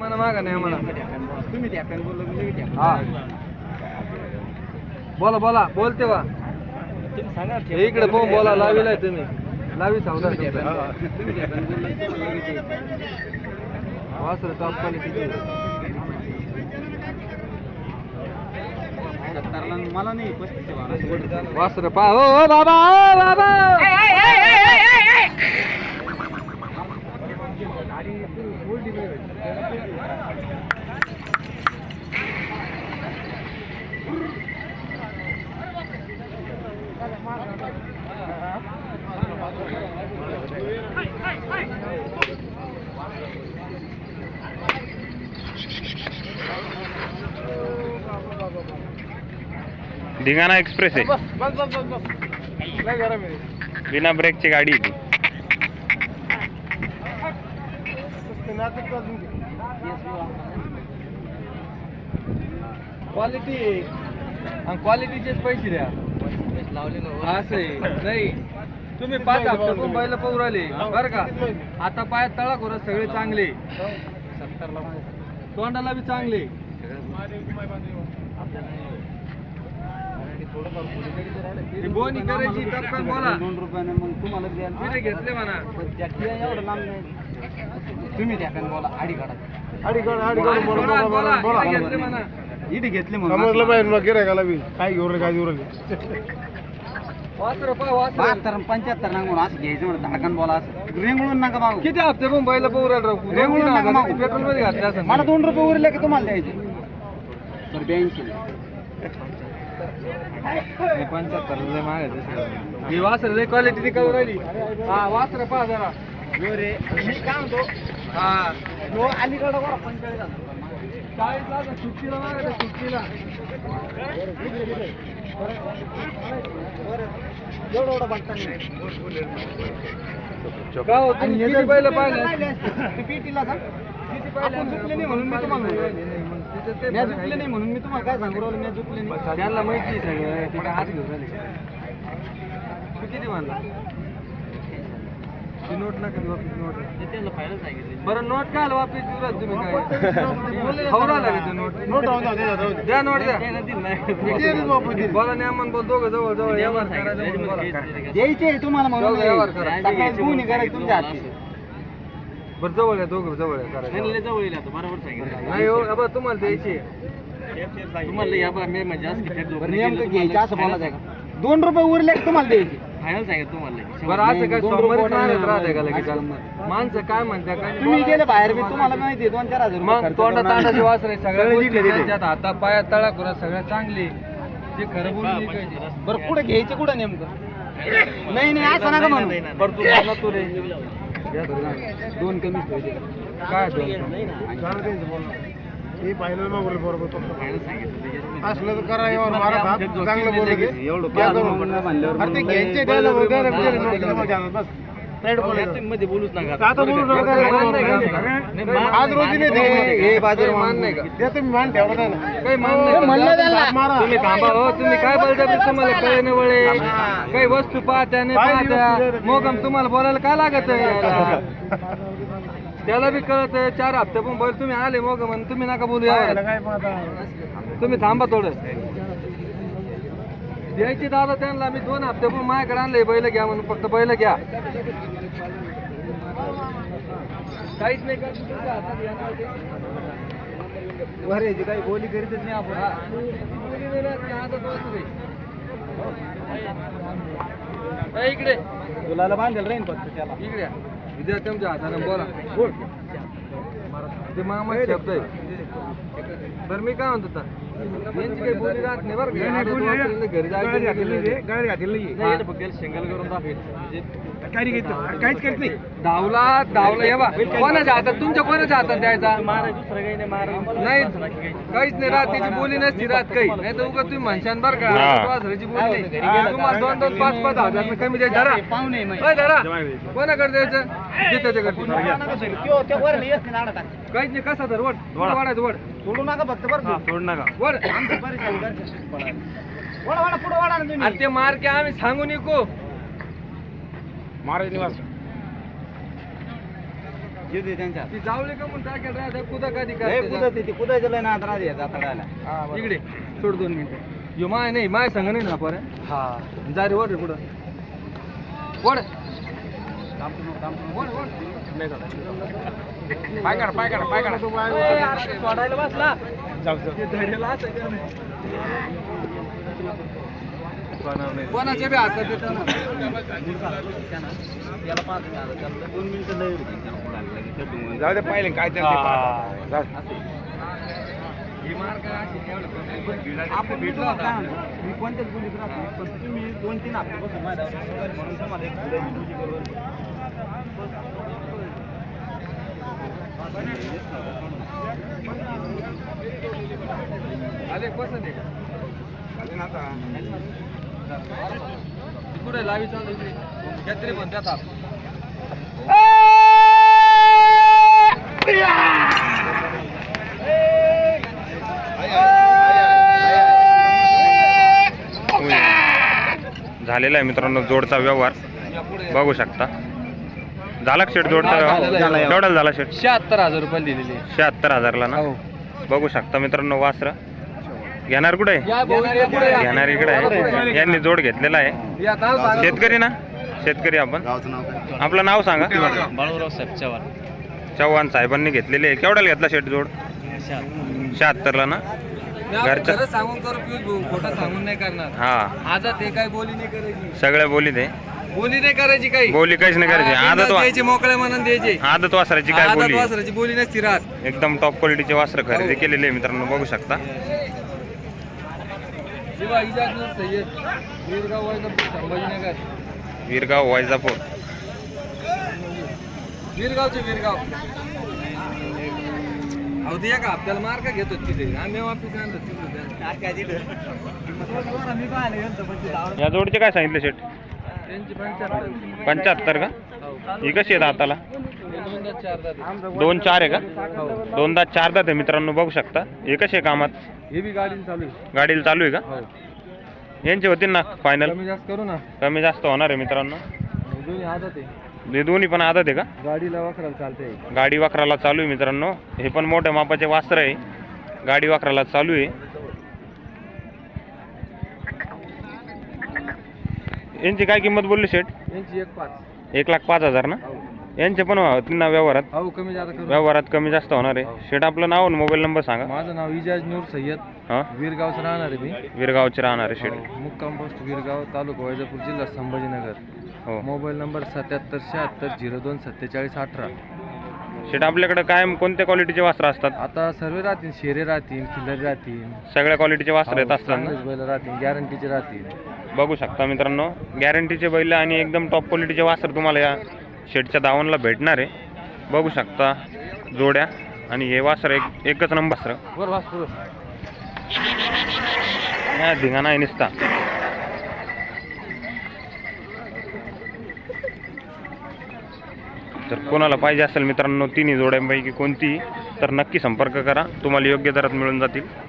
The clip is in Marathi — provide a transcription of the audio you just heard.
मला मागा नाही मला तुम्ही त्या पॅन बोललो मी लगेच हा. बोला बोला. बोलते वा तुम्ही सांगा हे इकडे फोन बोला लावीलाय तुम्ही. लावी लगेच वासर टॉप क्वालिटी मला नाही वासर पा हो बाबा बाबा! धिंगाणा एक्सप्रेस आहे. बिना ब्रेकची गाडी आहे ती क्वालिटी आणि क्वालिटीचेच पैसे द्या. लावले असं आहे नाही. तुम्ही पाच हप्ते पण बैल पाहू राहिले. बरं का? आता पायात तळा करू सगळे चांगले. तोंडाला बी चांगले. बोनी करायची बोला. दोन रुपयाने मग तुम्हाला घेतले म्हणा. एवढं लांब नाही. तुम्ही त्या पॅन बोला आडी काढा. अडी बोला बोला घेतले म्हणा. इथे घेतले म्हणून समजलं पाहिजे मग गिरायकाला बी. काय घेऊ रे काय घेऊ रे वासर पा वासर. बहात्तर पंच्याहत्तर नांगून असं घ्यायचं म्हणून धाकण बोला असं. रेंगळून नका मागू. किती हप्ते पण बैल पाहू राहिले रेंगळून नका मागू. पेट्रोलमध्ये घातले असं. मला दोन रुपये उरले की तुम्हाला द्यायचे? तर ब्याऐंशी पंच्याहत्तर लय मागायचं ही वासर लय क्वालिटी निकाल राहिली? हा वासर पहा जरा. रे मी काय म्हणतो? अलीकडं बरं पंचेचाळीस हजार रुपये. मागायचे. चाळीस लाख सुट्टीला मागायचं सुट्टीला? एवढं बघता हो हे पाहिले पेटीला नाही म्हणून मी तुम्हाला. मी चुकले नाही म्हणून मी तुम्हाला काय सांगू राहिलो? मी चुकले नाही. त्यांना माहिती सगळं. ते काय हात घेऊन राहिले. तू किती म्हणला ती नोट नका देऊ, वापस नोट बरं नोट काय वापस देऊ तुम्ही काय? खाऊ राहिला का ते नोट. नोट द्या, नोट द्या. बोला नाही. म्हणून बोल दोघं जवळ जवळ व्यवहार करायचं म्हणून बोला काय. द्यायचे तुम्हाला म्हणून व्यवहार करा. सकाळी करायचे तुमच्या हाती. बरं जवळ या दोघं जवळ या करायचं जवळ. येईल आता बरोबर सांगितलं. नाही हो अबा तुम्हाला द्यायची तुम्हाला या बा मी म्हणजे असं बरं, नेमकं घ्यायचं असं बोलायचं आहे का? दोन रुपये उरले की तुम्हाला द्यायचे? फायनल सांगितलं तुम्हाला बरं असं काय दोन सोमवारी रुपये मारत नाही, राहते का नाही, लगेच नाही. माणसं काय म्हणतात काय तुम्ही गेले बाहेर मी तुम्हाला माहिती आहे दोन चार हजार रुपये मग खर्च तोंडा करणार. तांडाची वास रे सगळ्या सगळे गोष्टी जिंकले तिथे. त्यांच्यात हाता पाया तळा करा सगळ्या चांगली. जे खरं बोलून विकायचे. बरं पुढे घ्यायचे कुठं नेमकं? नाही नाही असं नका म्हणू. बरं तू बोला तू रे. दोन कमी काय दोन बोलणं. हे पाहिलं मग बोलले बरोबर तो. असलं तर करा यावर मारा चांगलं एवढं अरे ते घ्यायचे द्यायला बस. बोलायचं. मध्ये बोलूच नका आता बोलू नका, बोलू. आज रोजी नाही हे- ते. हे मान नाही का द्या तुम्ही मान ठेवला नाही ना. काही मान नाही हो? म्हणलं त्याला. मारा. तुम्ही थांबा हो तुम्ही काय बोलता तुम्हाला कळे वळे काही वस्तू पाहत्या नाही काय वस्तू पाहत्या? मग तुम्हाला बोलायला काय लागत यायला? त्याला बी कळत चार हप्ते पण बोल तुम्ही आले मग म्हण तुम्ही नका बोलू पाहता? तुम्ही थांबा थोडं द्यायची दादा त्यांना मी दोन हप्ते पण माझ्याकडे आणले बैल घ्या म्हणून फक्त बैल घ्या काहीच नाही का तुमच्या हातात या ना ते. बरं, याची काही बोली करीतच नाही आपण हा. नाही हातात इकडे तुला बांधेल राहीन फक्त त्याला इकडे या. विद्या तुमच्या हाताने बोला. बोल. ते मामा शब्द आहे. बरं मी काय म्हणतो आता? यांची काही बोली राहत नाही बरं का? घरी जायचं शेंगल करून दाखवेल. म्हणजे काहीच करत नाही. धावला धावला हे बा कोणाच्या हातात? तुमच्या कोणाच्या हातात द्यायचा? नाही काहीच नाही राहत त्याची बोली नसती राहत काही. नाही तर उगा तुम्ही म्हणशान बरं का हा. वासराची बोली. तुम्हाला दोन दोन पाच पाच हजार कमी द्यायचं. धरा. धरा. कोणाकडे द्यायचं? दे त्याच्याकडे. काहीच नाही कसा वड. वाढायचं वड. सोडू नका फक्त बरं का? सोड नका. वड. आमची परेशानी करते. वळा, वळा, पुढं वळा ना तुम्ही. आणि ते मार्के आम्ही सांगू नको महाराज निवास. त्यांच्या. ती जावले का म्हणून टाकेल राहते? कुदा कधी लय काय कुदत ती. कुदायचं लय नाद राहते जातडायला. इकडे सोड दोन मिनिटं. यो माय नाही माय संग नाही ना पर? हा. जा रे वर रे पुढं. वड. पाय काढ पाय काढ पाय काढ सोडायला बसला. ते धडेला असं का नाही? कोणाच्या बी ना. जाऊ दे पाहिले काय ते ही मार काय अशी एवढं पण- आपण भेटलो होता. मी कोणत्याच बोलीत राहत नाही पण तुम्ही दोन तीन हप्त्यापासून माझ्या म्हणून तुम्हाला एक गुढी दिली बरोबर. आले पसंत आहे का? ती कुठे लावी चालू इकडे काहीतरी म्हणतात आप झालेला आहे मित्रांनो जोडचा व्यवहार. बघू शकता. झाला शेट जोडचा व्यवहार? झाला. केवढा झाला शेट? शहात्तर हजार रुपये दिलेले शहात्तर हजारला ना? हो. बघू शकता मित्रांनो वासर. घेणार कुठे? आहे? या भाऊ, या पुढे या. घेणार इकडे आहे. यांनी जोड घेतलेला आहे. शेतकरी ना? शेतकरी आपण. आपलं नाव सांगा. बाळूराव साहेब चव्हाण. चव्हाण साहेबांनी घेतलेले आहे. केवढ्याला घेतला शेट जोड? शहात्तरला ना? घरचं- खरंच सांगून करू पियुष भाऊ खोटं सांगून नाही करणार. हा. आता ते काय बोली नाही करायची. सगळ्या बोली दे बोली नाही करायची काही. बोली काहीच नाही करायची. हा, आदत वा- द्यायची मोकळ्या मनात द्यायची. आदत वासराची काय बोली? वासराची बोली नसती राहत. एकदम टॉप क्वालिटीचे वस्त्र खरेदी. केलेले आहे मित्रांनो बघू शकता. जेव्हा इजाजूर सय्यद. वीरगाव वैजापूर संभाजीनगर. वीरगाव वैजापूर. वीरगावचे वीरगाव. अहो ते एका हप्त्याला मार का घेतो तिथे. आम्ही वापिस आणतो तिथे. या जोडचे काय सांगितले शेट त्यांची पंच्याहत्तर पंच्याहत्तर का? ही कशी आहे दाताला हे. दोन चार आहे का. दोनदा चारदा आहे मित्रांनो बघू शकता. हे कसे आहे कामात? हे बी गाडी चालू आहे. गाडीला चालू आहे का? हो. यांचे होतील ना फायनल कमी जास्त करू ना. कमी जास्त होणार आहे मित्रांनो. दोन्ही आदत आहे. हे दोन्ही पण आदत आहे का? गाडीला वाकराला चालते गाडी वाकराला चालू आहे मित्रांनो. हे पण मोठ्या मापाचे वास्त्र आहे. गाडी वाकराला चालू आहे. यांची काय किंमत बोलली शेट यांची एक पाच. एक लाख पाच हजार ना? हो. यांचे पण होतील ना व्यवहारात कमी करू. व्यवहारात कमी जास्त होणार आहे. शेट आपलं नाव आणि मोबाईल नंबर सांगा. माझं नाव इजाज नूर सय्यद. हां? वीरगावचं राहणार आहे मी. वीरगावचे राहणार आहे शेट. हो, मुक्काम पोस्ट वीरगाव तालुका वैजापूर जिल्हा संभाजीनगर. हो. मोबाईल नंबर सत्याहत्तर शहात्तर झिरो दोन सत्तेचाळीस अठरा. शेट आपल्याकडे कायम कोणत्या क्वालिटीचे वस्त्र असतात? आता सर्व राहतील शेरे राहतील खिल्लारी राहतील. सगळ्या क्वालिटीचे वस्त्र येत असतात ना? चांगलेच बैल राहतील गॅरंटीचे राहतील. बघू शकता मित्रांनो. गॅरंटीचे बैल आणि एकदम टॉप क्वालिटीचे वासर तुम्हाला या शेटच्या दावणला भेटणार आहे. बघू शकता जोड्या आणि हे वासर एक एकच नंबर या धिंगाणा आहे निसता. जर कोणाला पाहिजे असेल मित्रांनो तिन्ही जोड्यांपैकी कोणतीही तर नक्की संपर्क करा. तुम्हाला योग्य दरात मिळून जातील.